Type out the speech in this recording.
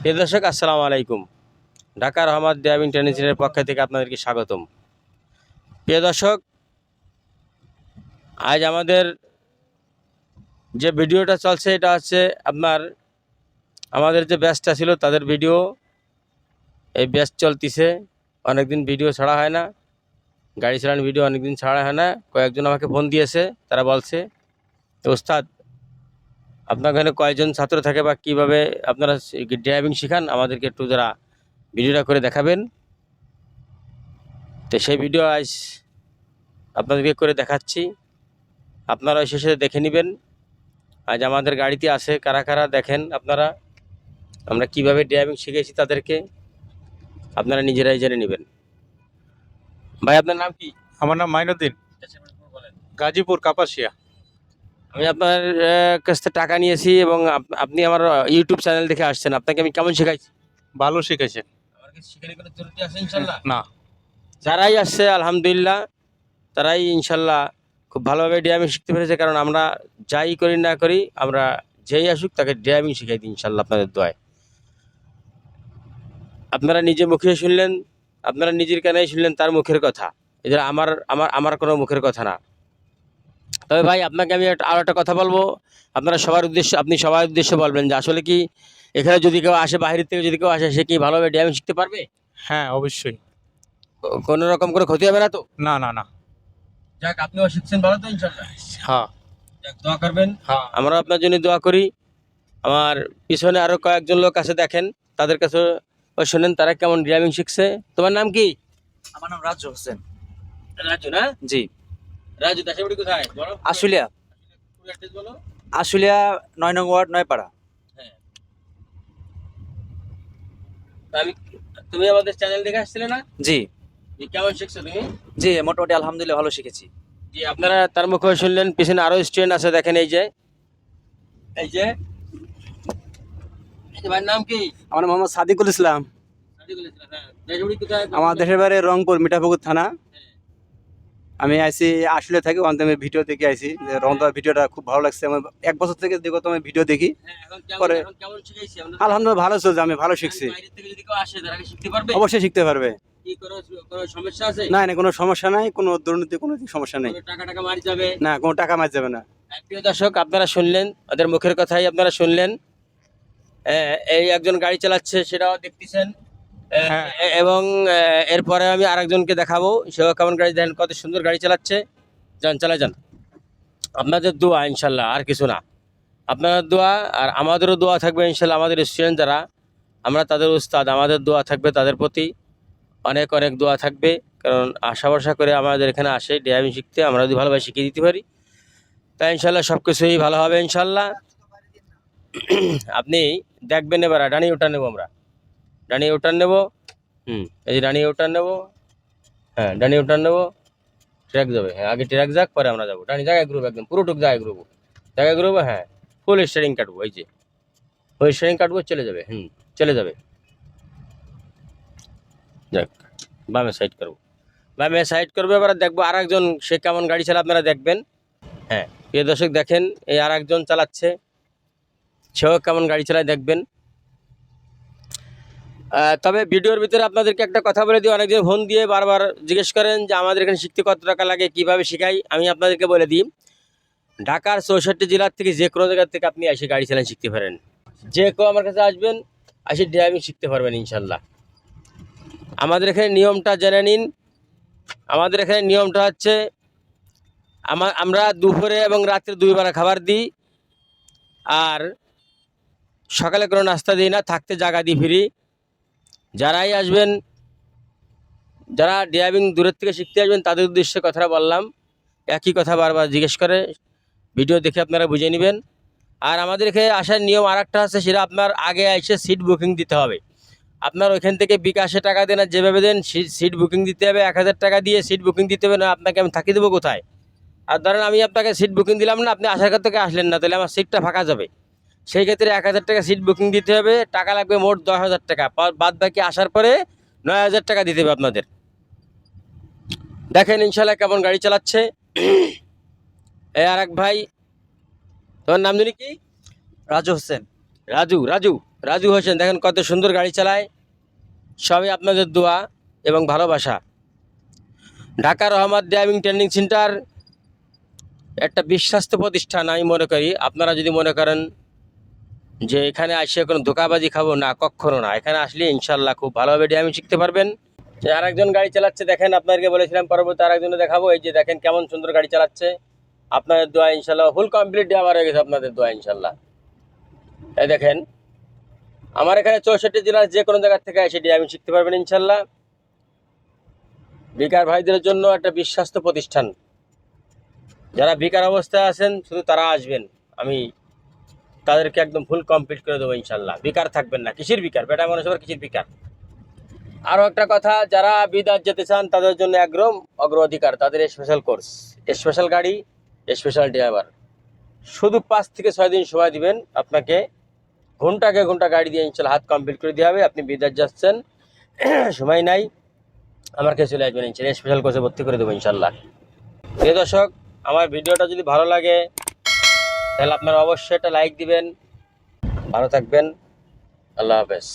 প্রিয় দর্শক, আসসালামু আলাইকুম। ঢাকা রহমত ড্রাইভিং ট্রেনিংয়ের পক্ষ থেকে আপনাদেরকে স্বাগতম। প্রিয় দর্শক, আজ আমাদের যে ভিডিওটা চলছে, এটা হচ্ছে আপনার, আমাদের যে ব্যাচটা ছিল, তাদের ভিডিও। এই ব্যাচ চলতিছে, অনেকদিন ভিডিও ছাড়া হয় না। গাড়ি চালানোর ভিডিও অনেকদিন ছাড়া হয় না। কয়েকজন আমাকে ফোন দিয়েছে, তারা বলছে "তো ওস্তাদ আপনার ওখানে কয়জন ছাত্র থাকে বা কীভাবে আপনারা ড্রাইভিং শেখান আমাদেরকে একটু যারা ভিডিওটা করে দেখাবেন। তো সেই ভিডিও আজ আপনাদেরকে করে দেখাচ্ছি। আপনারা শেষে দেখে নেবেন। আজ আমাদের গাড়িতে আসে কারা কারা দেখেন আপনারা? আমরা কীভাবে ড্রাইভিং শিখেছি তাদেরকে আপনারা নিজেরাই জেনে নেবেন। ভাই আপনার নাম কি? আমার নাম মাইনুদ্দিন। গাজীপুর কাপাসিয়া। আমি আপনার কাছ থেকে টাকা নিয়েছি এবং আপনি আমার ইউটিউব চ্যানেল দেখে আসছেন। আপনাকে আমি কেমন শেখাইছি? ভালো শিখেছেন আমার কাছে শিখালে কোনো ত্রুটি আছে ইনশাল্লাহ? না। যারাই আসছে আলহামদুলিল্লাহ তারাই ইনশাল্লাহ খুব ভালোভাবে ড্রাইভিং শিখতে পেরেছে। কারণ আমরা যাই করি না করি আমরা যেই আসুক তাকে ড্রাইভিং শিখাই দিই ইনশাল্লাহ আপনাদের দোয়ায়। আপনারা নিজে মুখে শুনলেন আপনারা নিজের কানেই শুনলেন তার মুখের কথা। এদের আমার আমার আমার কোনো মুখের কথা না। তবে ভাই আপনাকে আমি একটা- আরও একটা কথা বলব। আপনারা সবার উদ্দেশ্যে আপনি সবার উদ্দেশ্যে বলবেন যে আসলে কি এখানে যদি কেউ আসে বাইরের থেকে যদি কেউ আসে সে কি ভালোভাবে ড্রাইভিং শিখতে পারবে? হ্যাঁ অবশ্যই। কোনো রকম করে ক্ষতি হবে না তো? না না না। যাক আপনিও শিখছেন ভালো তো ইনশাল্লাহ হ্যাঁ। যাক দোয়া করবেন। হ্যাঁ। আমরা আপনার জন্য দোয়া করি। আমার পিছনে আরও কয়েকজন লোক আছে দেখেন। তাদের কাছে শোনেন তারা কেমন ড্রাইভিং শিখছে। তোমার নাম কি? আমার নাম রাজু হোসেন। রাজু না? জি। রাজু দাসবাড়ি কোথায়? বলো। আশুলিয়া। আশুলিয়া নয় নং ওয়ার্ড নয়পাড়া। হ্যাঁ। তা আমি তুমি আমাদের চ্যানেল দেখে আসছিলে না? জি। কেমন শিখছো তুমি? জি মোটামুটি আলহামদুলিল্লাহ ভালো শিখেছি। জি আপনারা তার মুখে শুনলেন পিছনে আরও স্টুডেন্ট আছে দেখেন এই যে। এই যে। ভাইয়ের নাম কি? আমার মোহাম্মদ সাদিকুল ইসলাম। সাদিকুল ইসলাম, হ্যাঁ। কোথায়? আমার দেশের বাড়ি রংপুর মিঠাপুকুর থানা। আমি আইসি আসলে থাকি থেকে আমি ভিডিও দেখে আইসি রংদার ভিডিওটা খুব ভালো লাগছে। আমার এক বছর থেকে দেখো তো আমি ভিডিও দেখি। হ্যাঁ, পরে- আলহামদুলিল্লাহ ভালো চলছে আমি ভালো শিখছি? অবশ্যই শিখতে পারবে? না না কোনো সমস্যা নাই কোনো দুর্নীতি কোনো সমস্যা নেই। টাকা টাকা মারি যাবে? না কোনো টাকা মার যাবে না। হ্যাঁ, প্রিয় দর্শক আপনারা শুনলেন ওদের মুখের কথাই আপনারা শুনলেন। এই একজন গাড়ি চালাচ্ছে সেটাও দেখতেছেন। এবং এরপরে আমি আরেকজনকে দেখাবো। সেও কেমন গাড়ি দেখেন কত সুন্দর গাড়ি চালাচ্ছে। যান চালা যান। আপনাদের দোয়া ইনশাল্লাহ আর কিছু না। আপনাদের দোয়া আর আমাদেরও দোয়া থাকবে ইনশাল্লাহ আমাদের স্টুডেন্ট যারা আমরা তাদের উস্তাদ আমাদের দোয়া থাকবে তাদের প্রতি। অনেক অনেক দোয়া থাকবে কারণ আশা ভরসা করে আমাদের এখানে আসে ড্রাইভিং শিখতে আমরা যদি ভালোভাবে শিখিয়ে দিতে পারি। তাই ইনশাল্লাহ সব কিছুই ভালো হবে ইনশাল্লাহ। আপনি দেখবেন এবার ডানি ওটা নেব আমরা। ডানি উঠান নেব। হুম। এই যে ডানি উঠান নেব। হ্যাঁ ডানি ওটার নেব। ট্র্যাক যাবে। হ্যাঁ আগে ট্র্যাক যাক পরে আমরা যাব। ডানি জায়গায় গ্রুপ একদম পুরোটুক জায়গায় গ্রুপ জায়গায় গ্রুপ হ্যাঁ ফুল স্টারিং কাটবো এই যে। ওই স্টারিং কাটবো চলে যাবে। হুম। চলে যাবে। যাক বামে সাইড করব। বামে সাইড করব এবার দেখব আর একজন সে কেমন গাড়ি চালা আপনারা দেখবেন। হ্যাঁ প্রিয় দর্শক দেখেন এই আর একজন চালাচ্ছে। সেও কেমন গাড়ি চালায় দেখবেন। তবে ভিডিওর ভিতরে আপনাদেরকে একটা কথা বলে দিই অনেকদিন ফোন দিয়ে বারবার জিজ্ঞেস করেন যে আমাদের এখানে শিখতে কত টাকা লাগে, কীভাবে শেখাই, আমি আপনাদেরকে বলে দিই। ঢাকার চৌষট্টি জেলার থেকে যে কোনো জায়গা থেকে আপনি এসে গাড়ি চালান, শিখতে পারেন। যে কেউ আমার কাছে আসবেন, এসে ড্রাইভিং শিখতে পারবেন, ইনশাল্লাহ। আমাদের এখানে নিয়মটা জেনে নিন। আমাদের এখানে নিয়মটা হচ্ছে, আমা- আমরা দুপুরে এবং রাত্রে দুইবার খাবার দিই, আর সকালে কোনো নাস্তা দিই না, থাকতে জায়গা দিই ফিরি। যারাই আসবেন, যারা ড্রাইভিং দূরের থেকে শিখতে আসবেন, তাদের উদ্দেশ্যে কথাটা বললাম। একই কথা বারবার জিজ্ঞেস করে, ভিডিও দেখে আপনারা বুঝে নেবেন। আর আমাদের এখানে আসার নিয়ম আর একটা আছে, সেটা আপনার আগে এসে সিট বুকিং দিতে হবে। আপনার ওইখান থেকে বিকাশে টাকা দেন আর যেভাবে দেন সিট বুকিং দিতে হবে। এক হাজার টাকা দিয়ে সিট বুকিং দিতে হবে, না আপনাকে আমি থাকিয়ে দেবো কোথায়? আর ধরেন আমি আপনাকে সিট বুকিং দিলাম না, আপনি আসার থেকে আসলেন না, তাহলে আমার সিটটা ফাঁকা যাবে। সেই ক্ষেত্রে এক হাজার টাকা সিট বুকিং দিতে হবে টাকা লাগবে মোট দশ হাজার টাকা। বাদ বাকি আসার পরে নয় হাজার টাকা দিতে হবে আপনাদের। দেখেন ইনশাল্লাহ কেমন গাড়ি চালাচ্ছে। এ আর এক ভাই তোমার নাম জানি কি? রাজু হোসেন। রাজু রাজু রাজু হোসেন দেখেন কত সুন্দর গাড়ি চালায়। সবই আপনাদের দোয়া এবং ভালোবাসা। ঢাকা রহমত ড্রাইভিং ট্রেনিং সেন্টার একটা বিশ্বাস্ত প্রতিষ্ঠান আমি মনে করি। আপনারা যদি মনে করেন যে এখানে আসে কোনো ধোকাবাজি খাব না কখনো না। এখানে আসলে ইনশাল্লাহ খুব ভালোভাবে ড্রাইভিং শিখতে পারবেন। যে আরেকজন গাড়ি চালাচ্ছে, দেখেন আপনাদেরকে বলেছিলাম পরবর্তী আরেকজনে দেখাবো, এই যে দেখেন কেমন সুন্দর গাড়ি চালাচ্ছে। আপনাদের দোয়া ইনশাল্লাহ ফুল কমপ্লিট ড্রাইভার হয়ে গেছে আপনাদের দোয়া ইনশাল্লাহ। এই দেখেন, আমার এখানে চৌষট্টি জেলার যে কোনো জায়গার থেকে এসে ড্রাইভিং শিখতে পারবেন ইনশাল্লাহ। বেকার ভাইদের জন্য একটা বিশ্বাস্ত প্রতিষ্ঠান। যারা বেকার অবস্থায় আছেন, শুধু তারা আসবেন, আমি তাদেরকে একদম ফুল কমপ্লিট করে দেবো ইনশাল্লাহ। বিকার থাকবেন না, কিসের বিকার? বেটা মানুষ আবার কিসের বিকার? আরও একটা কথা, যারা বিদাত যেতে চান, তাদের জন্য একদম অগ্রাধিকার, তাদের স্পেশাল কোর্স স্পেশাল গাড়ি স্পেশাল ড্রাইভার শুধু পাঁচ থেকে ছয় দিন সময় দিবেন, আপনাকে ঘন্টাকে ঘণ্টা গাড়ি দিয়ে ইনশাল্লাহ হাত কমপ্লিট করে দেওয়া হবে। আপনি বিদাত যাচ্ছেন, সময় নাই, আমার কাছে চলে আসবেন ইনশাল্লাহ। স্পেশাল কোর্সে ভর্তি করে দেবো ইনশাল্লাহ। প্রিয় দর্শক, আমার ভিডিওটা যদি ভালো লাগে তাহলে আপনারা অবশ্যই একটা লাইক দিবেন। ভালো থাকবেন। আল্লাহ হাফেজ।